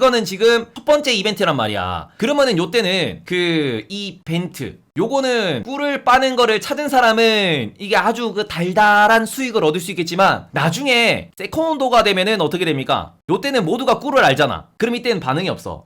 이거는 지금 첫 번째 이벤트란 말이야. 그러면은 요때는 그 이벤트 요거는 꿀을 빠는 거를 찾은 사람은 이게 아주 그 달달한 수익을 얻을 수 있겠지만 나중에 세컨도가 되면은 어떻게 됩니까? 요때는 모두가 꿀을 알잖아. 그럼 이때는 반응이 없어.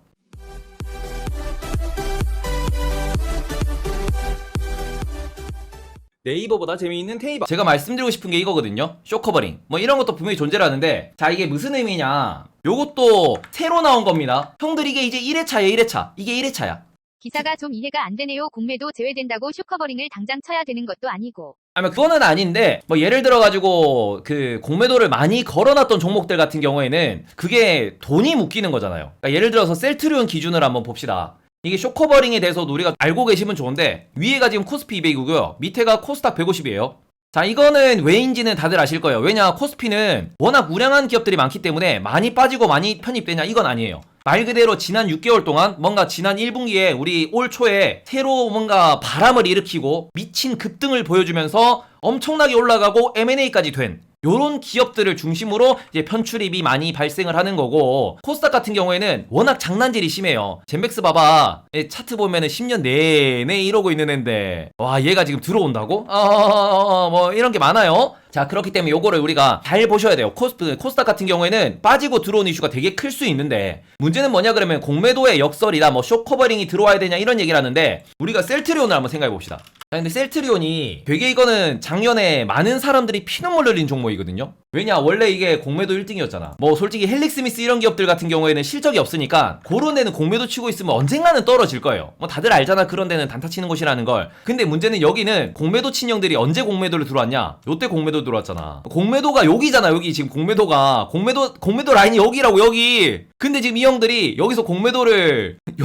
네이버보다 재미있는 테이버. 제가 말씀드리고 싶은 게 이거거든요. 쇼커버링. 뭐 이런 것도 분명히 존재를 하는데, 자, 이게 무슨 의미냐. 요것도 새로 나온 겁니다. 형들 이게 이제 1회차예요, 1회차. 이게 1회차야. 기사가 좀 이해가 안 되네요. 공매도 제외된다고 쇼커버링을 당장 쳐야 되는 것도 아니고. 아니, 그거는 아닌데, 뭐 예를 들어 가지고, 그, 공매도를 많이 걸어놨던 종목들 같은 경우에는, 그게 돈이 묶이는 거잖아요. 그러니까 예를 들어서 셀트리온 기준으로 한번 봅시다. 이게 쇼커버링에 대해서도 우리가 알고 계시면 좋은데, 위에가 지금 코스피 200이고요. 밑에가 코스닥 150이에요. 자, 이거는 왜인지는 다들 아실 거예요. 왜냐, 코스피는 워낙 우량한 기업들이 많기 때문에 많이 빠지고 많이 편입되냐, 이건 아니에요. 말 그대로 지난 6개월 동안 뭔가 지난 1분기에 우리 올 초에 새로 뭔가 바람을 일으키고 미친 급등을 보여주면서 엄청나게 올라가고 M&A까지 된 요런 기업들을 중심으로 이제 편출입이 많이 발생을 하는 거고 코스닥 같은 경우에는 워낙 장난질이 심해요. 젠백스 봐봐. 예, 차트 보면은 10년 내내 이러고 있는 앤데 와 얘가 지금 들어온다고? 어뭐 이런 게 많아요. 자 그렇기 때문에 요거를 우리가 잘 보셔야 돼요. 코스, 코스닥 같은 경우에는 빠지고 들어온 이슈가 되게 클 수 있는데 문제는 뭐냐 그러면 공매도의 역설이다 뭐 쇼커버링이 들어와야 되냐 이런 얘기를 하는데 우리가 셀트리온을 한번 생각해 봅시다. 자, 근데 셀트리온이 되게 이거는 작년에 많은 사람들이 피눈물 흘린 종목이거든요. 왜냐, 원래 이게 공매도 1등이었잖아. 뭐, 솔직히 헬릭스미스 이런 기업들 같은 경우에는 실적이 없으니까, 그런 데는 공매도 치고 있으면 언젠가는 떨어질 거예요. 뭐, 다들 알잖아. 그런 데는 단타 치는 곳이라는 걸. 근데 문제는 여기는 공매도 친형들이 언제 공매도를 들어왔냐? 요때 공매도 들어왔잖아. 공매도가 여기잖아, 여기 지금 공매도가. 공매도, 공매도 라인이 여기라고, 여기. 근데 지금 이 형들이 여기서 공매도를,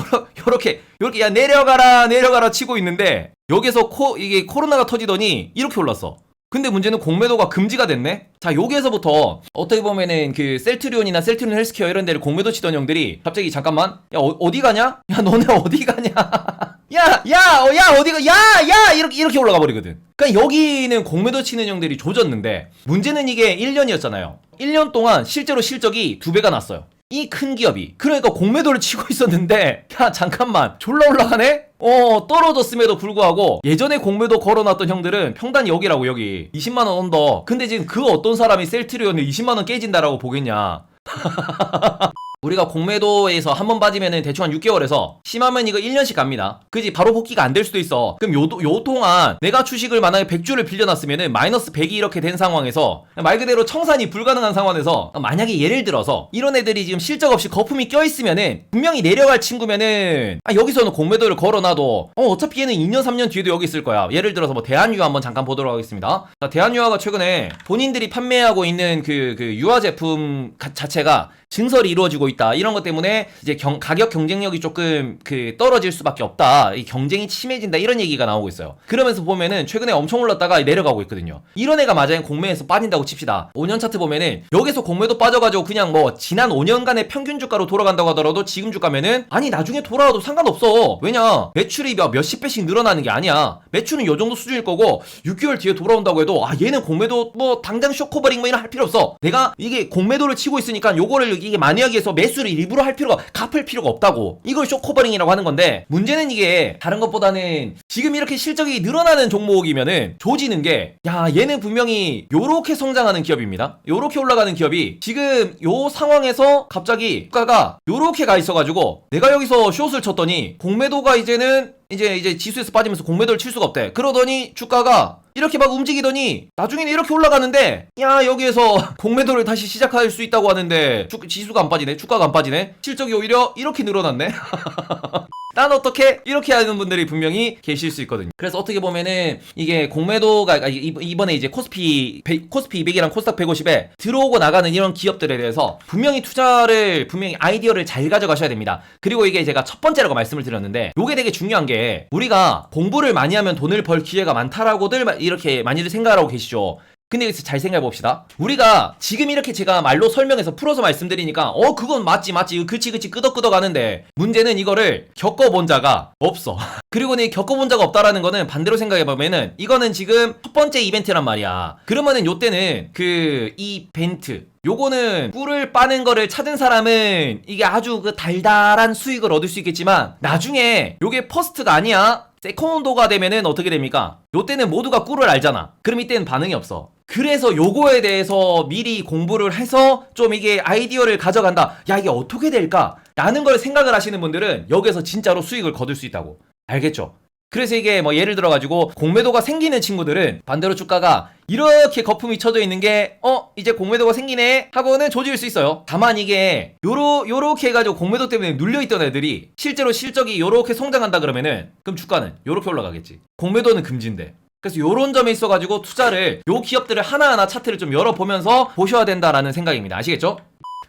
요렇게, 요렇게, 야, 내려가라, 내려가라 치고 있는데, 여기서 코, 이게 코로나가 터지더니 이렇게 올랐어. 근데 문제는 공매도가 금지가 됐네? 자, 여기에서부터 어떻게 보면은 그 셀트리온이나 셀트리온 헬스케어 이런 데를 공매도 치던 형들이 갑자기 잠깐만, 야, 어, 디 가냐? 야, 너네 어디 가냐? 야, 야, 어, 야, 어디가, 야, 야! 이렇게, 이렇게 올라가 버리거든. 그니까 여기는 공매도 치는 형들이 조졌는데, 문제는 이게 1년이었잖아요. 1년 동안 실제로 실적이 두 배가 났어요. 이 큰 기업이. 그러니까 공매도를 치고 있었는데, 야, 잠깐만. 졸라 올라가네? 어, 떨어졌음에도 불구하고, 예전에 공매도 걸어놨던 형들은 평단 여기라고, 여기. 20만원 언더. 근데 지금 그 어떤 사람이 셀트리온에 20만원 깨진다라고 보겠냐. 우리가 공매도에서 한 번 빠지면은 대충 한 6개월에서 심하면 이거 1년씩 갑니다. 그지 바로 복귀가 안 될 수도 있어. 그럼 요, 요 동안 내가 주식을 만약에 100주를 빌려놨으면은 마이너스 100이 이렇게 된 상황에서 말 그대로 청산이 불가능한 상황에서 만약에 예를 들어서 이런 애들이 지금 실적 없이 거품이 껴있으면은 분명히 내려갈 친구면은 아, 여기서는 공매도를 걸어놔도 어, 어차피 얘는 2년 3년 뒤에도 여기 있을 거야. 예를 들어서 뭐 대한유화 한번 잠깐 보도록 하겠습니다. 자, 대한유화가 최근에 본인들이 판매하고 있는 그, 그 유화 제품 가- 자체가 증설이 이루어지고 있다. 이런 것 때문에 이제 경- 가격 경쟁력이 조금 그 떨어질 수밖에 없다. 이 경쟁이 심해진다. 이런 얘기가 나오고 있어요. 그러면서 보면은 최근에 엄청 올랐다가 내려가고 있거든요. 이런 애가 맞아요. 공매에서 빠진다고 칩시다. 5년 차트 보면은 여기서 공매도 빠져가지고 그냥 뭐 지난 5년간의 평균 주가로 돌아간다고 하더라도 지금 주가면은 아니 나중에 돌아와도 상관없어. 왜냐 매출이 몇- 몇십 배씩 늘어나는 게 아니야. 매출은 요 정도 수준일 거고 6개월 뒤에 돌아온다고 해도 아 얘는 공매도 뭐 당장 쇼커버링 뭐 이런 할 필요 없어. 내가 이게 공매도를 치고 있으니까 요거를 이게 만약에 해서 매수를 일부러 할 필요가 갚을 필요가 없다고. 이걸 쇼커버링이라고 하는 건데 문제는 이게 다른 것보다는 지금 이렇게 실적이 늘어나는 종목이면은 조지는 게 야 얘는 분명히 요렇게 성장하는 기업입니다. 요렇게 올라가는 기업이 지금 요 상황에서 갑자기 주가가 요렇게 가 있어가지고 내가 여기서 숏을 쳤더니 공매도가 이제는 이제 이제 지수에서 빠지면서 공매도를 칠 수가 없대. 그러더니 주가가 이렇게 막 움직이더니 나중에는 이렇게 올라가는데 야 여기에서 공매도를 다시 시작할 수 있다고 하는데 주, 지수가 안 빠지네? 주가가 안 빠지네? 실적이 오히려 이렇게 늘어났네 난 어떻게 이렇게 하는 분들이 분명히 계실 수 있거든요. 그래서 어떻게 보면은 이게 공매도가 아, 이- 이번에 이제 코스피 백- 코스피 200이랑 코스닥 150에 들어오고 나가는 이런 기업들에 대해서 분명히 투자를 분명히 아이디어를 잘 가져가셔야 됩니다. 그리고 이게 제가 첫 번째라고 말씀을 드렸는데 이게 되게 중요한 게 우리가 공부를 많이 하면 돈을 벌 기회가 많다라고들 마- 이렇게 많이들 생각을 하고 계시죠. 근데 여기서 잘 생각해 봅시다. 우리가 지금 이렇게 제가 말로 설명해서 풀어서 말씀드리니까 어 그건 맞지 맞지 그치 그치 끄덕끄덕 하는데 문제는 이거를 겪어본 자가 없어. 그리고는 이 겪어본 자가 없다라는 거는 반대로 생각해 보면은 이거는 지금 첫 번째 이벤트란 말이야. 그러면은 요때는 그 이벤트 요거는 꿀을 빠는 거를 찾은 사람은 이게 아주 그 달달한 수익을 얻을 수 있겠지만 나중에 요게 퍼스트가 아니야 세컨도가 되면은 어떻게 됩니까? 요때는 모두가 꿀을 알잖아. 그럼 이때는 반응이 없어. 그래서 요거에 대해서 미리 공부를 해서 좀 이게 아이디어를 가져간다. 야, 이게 어떻게 될까? 라는 걸 생각을 하시는 분들은 여기서 진짜로 수익을 거둘 수 있다고. 알겠죠? 그래서 이게 뭐 예를 들어가지고 공매도가 생기는 친구들은 반대로 주가가 이렇게 거품이 쳐져 있는 게 어 이제 공매도가 생기네 하고는 조질 수 있어요. 다만 이게 요로 요렇게 해가지고 공매도 때문에 눌려 있던 애들이 실제로 실적이 요렇게 성장한다 그러면은 그럼 주가는 요렇게 올라가겠지. 공매도는 금지인데. 그래서 요런 점에 있어가지고 투자를 요 기업들을 하나하나 차트를 좀 열어보면서 보셔야 된다라는 생각입니다. 아시겠죠?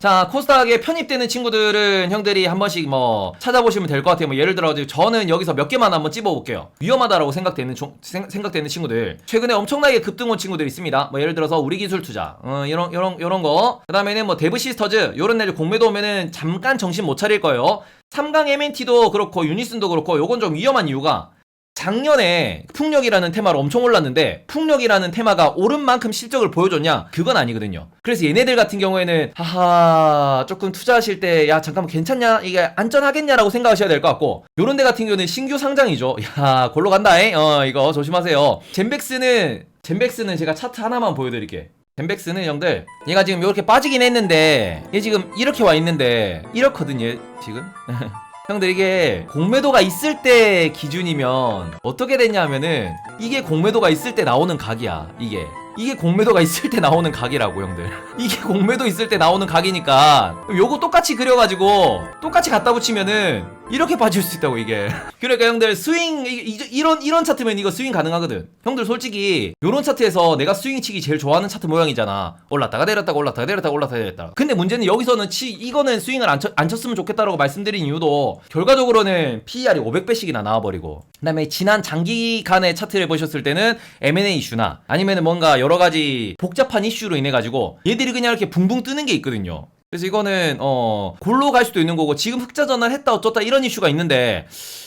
자, 코스닥에 편입되는 친구들은 형들이 한 번씩 뭐 찾아보시면 될 것 같아요. 뭐 예를 들어 저는 여기서 몇 개만 한번 찝어볼게요. 위험하다라고 생각되는 종- 생, 생각되는 친구들. 최근에 엄청나게 급등온 친구들 있습니다. 뭐 예를 들어서 우리 기술 투자, 어, 이런 이런 이런 거. 그다음에는 뭐 데브 시스터즈 요런 애들 공매도 오면은 잠깐 정신 못 차릴 거예요. 3강 MNT도 그렇고 유니슨도 그렇고 요건 좀 위험한 이유가 작년에 풍력이라는 테마로 엄청 올랐는데 풍력이라는 테마가 오른 만큼 실적을 보여줬냐? 그건 아니거든요. 그래서 얘네들 같은 경우에는 하하 조금 투자하실 때 야 잠깐만 괜찮냐? 이게 안전하겠냐라고 생각하셔야 될 것 같고 요런 데 같은 경우는 신규 상장이죠. 야 골로 간다잉. 어 이거 조심하세요. 젠백스는 젠백스는 제가 차트 하나만 보여드릴게. 젠백스는 형들 얘가 지금 이렇게 빠지긴 했는데 얘 지금 이렇게 와 있는데 이렇거든 얘 지금 형들 이게 공매도가 있을 때 기준이면 어떻게 됐냐면은 이게 공매도가 있을 때 나오는 각이야 이게. 이게 공매도가 있을 때 나오는 각이라고 형들. 이게 공매도 있을 때 나오는 각이니까 요거 똑같이 그려가지고 똑같이 갖다 붙이면은 이렇게 빠질 수 있다고 이게. 그러니까 형들 스윙 이런 이런 차트면 이거 스윙 가능하거든. 형들 솔직히 요런 차트에서 내가 스윙 치기 제일 좋아하는 차트 모양이잖아. 올랐다가 내렸다가 올랐다가 내렸다가 올랐다가 내렸다가. 근데 문제는 여기서는 치 이거는 스윙을 안, 쳐, 안 쳤으면 좋겠다라고 말씀드린 이유도 결과적으로는 PER이 500배씩이나 나와버리고. 그 다음에 지난 장기간의 차트를 보셨을 때는 M&A 이슈나 아니면 뭔가 여러 가지 복잡한 이슈로 인해 가지고 얘들이 그냥 이렇게 붕붕 뜨는 게 있거든요. 그래서 이거는 어 골로 갈 수도 있는 거고 지금 흑자 전환 했다 어쩌다 이런 이슈가 있는데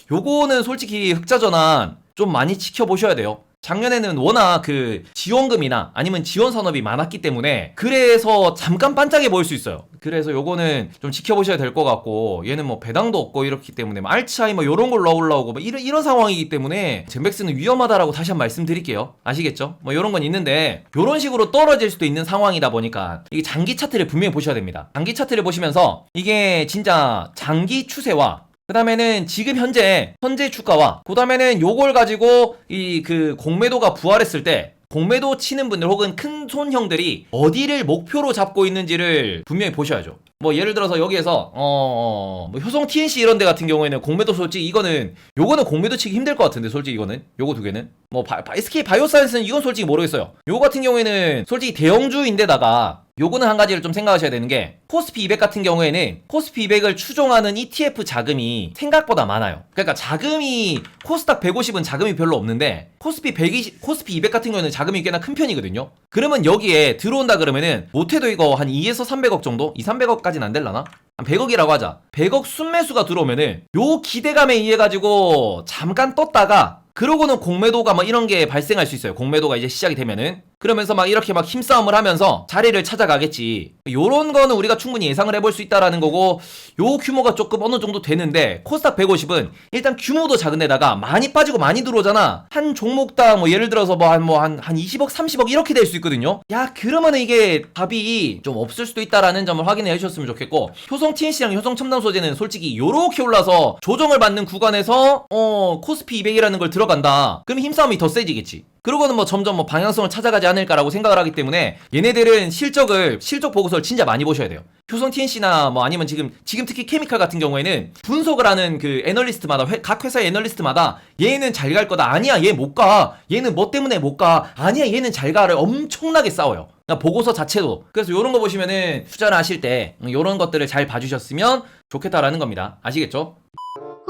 요거는 솔직히 흑자 전환 좀 많이 지켜보셔야 돼요. 작년에는 워낙 그 지원금이나 아니면 지원 산업이 많았기 때문에 그래서 잠깐 반짝해 보일 수 있어요. 그래서 요거는 좀 지켜보셔야 될 것 같고 얘는 뭐 배당도 없고 이렇기 때문에 뭐 알츠하이머 요런 걸로 올라오고 뭐 이런 이런 상황이기 때문에 젠백스는 위험하다라고 다시 한 번 말씀드릴게요. 아시겠죠? 뭐 요런 건 있는데 요런 식으로 떨어질 수도 있는 상황이다 보니까 이게 장기 차트를 분명히 보셔야 됩니다. 장기 차트를 보시면서 이게 진짜 장기 추세와 그 다음에는 지금 현재 현재 주가와 그 다음에는 요걸 가지고 이 그 공매도가 부활했을 때 공매도 치는 분들 혹은 큰 손형들이 어디를 목표로 잡고 있는지를 분명히 보셔야죠. 뭐 예를 들어서 여기에서 어, 어, 뭐 효성 TNC 이런 데 같은 경우에는 공매도 솔직히 이거는 요거는 공매도 치기 힘들 것 같은데 솔직히 이거는 요거 두 개는 뭐 바, 바, SK 바이오사이언스는 이건 솔직히 모르겠어요. 요거 같은 경우에는 솔직히 대형주인데다가 요거는 한 가지를 좀 생각하셔야 되는 게 코스피 200 같은 경우에는 코스피 200을 추종하는 ETF 자금이 생각보다 많아요. 그러니까 자금이 코스닥 150은 자금이 별로 없는데 코스피 120 코스피 200 같은 경우에는 자금이 꽤나 큰 편이거든요. 그러면 여기에 들어온다 그러면은 못해도 이거 한 2에서 300억 정도? 2, 300억까지는 안 될라나? 한 100억이라고 하자. 100억 순매수가 들어오면은 요 기대감에 의해 가지고 잠깐 떴다가 그러고는 공매도가 뭐 이런 게 발생할 수 있어요. 공매도가 이제 시작이 되면은 그러면서 막 이렇게 막 힘싸움을 하면서 자리를 찾아가겠지. 요런 거는 우리가 충분히 예상을 해볼 수 있다라는 거고 요 규모가 조금 어느 정도 되는데 코스닥 150은 일단 규모도 작은 데다가 많이 빠지고 많이 들어오잖아. 한 종목당 뭐 예를 들어서 뭐 한 뭐한 한 20억 30억 이렇게 될 수 있거든요. 야 그러면은 이게 답이 좀 없을 수도 있다라는 점을 확인해 주셨으면 좋겠고 효성 TNC랑 효성 첨단 소재는 솔직히 요렇게 올라서 조정을 받는 구간에서 어 코스피 200이라는 걸 들어간다. 그럼 힘싸움이 더 세지겠지. 그러고는 뭐 점점 뭐 방향성을 찾아가지 않을까라고 생각을 하기 때문에 얘네들은 실적을 실적 보고서를 진짜 많이 보셔야 돼요. 효성 TNC나 뭐 아니면 지금 지금 특히 케미칼 같은 경우에는 분석을 하는 그 애널리스트마다 회- 각 회사의 애널리스트마다 얘는 잘 갈 거다 아니야 얘 못 가. 얘는 뭐 때문에 못 가. 아니야 얘는 잘 가를 엄청나게 싸워요. 그러니까 보고서 자체도 그래서 요런 거 보시면은 투자를 하실 때 요런 것들을 잘 봐주셨으면 좋겠다라는 겁니다. 아시겠죠?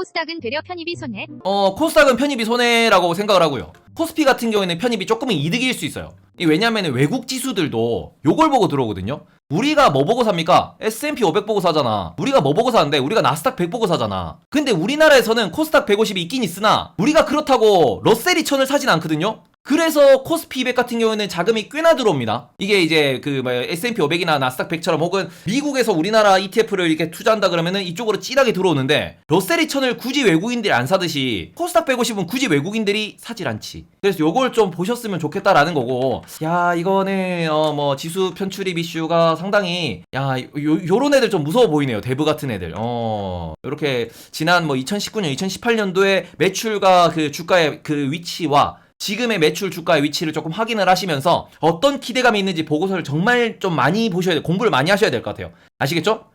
코스닥은 되려 편입이 손해. 어, 코스닥은 편입이 손해라고 생각을 하고요. 코스피 같은 경우에는 편입이 조금은 이득일 수 있어요. 이 왜냐면은 외국 지수들도 요걸 보고 들어오거든요. 우리가 뭐 보고 삽니까? S&P 500 보고 사잖아. 우리가 뭐 보고 사는데 우리가 나스닥 100 보고 사잖아. 근데 우리나라에서는 코스닥 150이 있긴 있으나 우리가 그렇다고 러셀 2000을 사진 않거든요. 그래서 코스피 200 같은 경우에는 자금이 꽤나 들어옵니다. 이게 이제 그 뭐 S&P 500이나 나스닥 100처럼 혹은 미국에서 우리나라 ETF를 이렇게 투자한다 그러면은 이쪽으로 찌하게 들어오는데 러셀 2000을 굳이 외국인들이 안 사듯이 코스닥 150은 굳이 외국인들이 사질 않지. 그래서 요걸 좀 보셨으면 좋겠다라는 거고. 야, 이거는 어 뭐 지수 편출입 이슈가 상당히 야, 요 요런 애들 좀 무서워 보이네요. 대부 같은 애들. 어. 이렇게 지난 뭐 2019년, 2018년도에 매출과 그 주가의 그 위치와 지금의 매출 주가의 위치를 조금 확인을 하시면서 어떤 기대감이 있는지 보고서를 정말 좀 많이 보셔야 돼 공부를 많이 하셔야 될 것 같아요. 아시겠죠?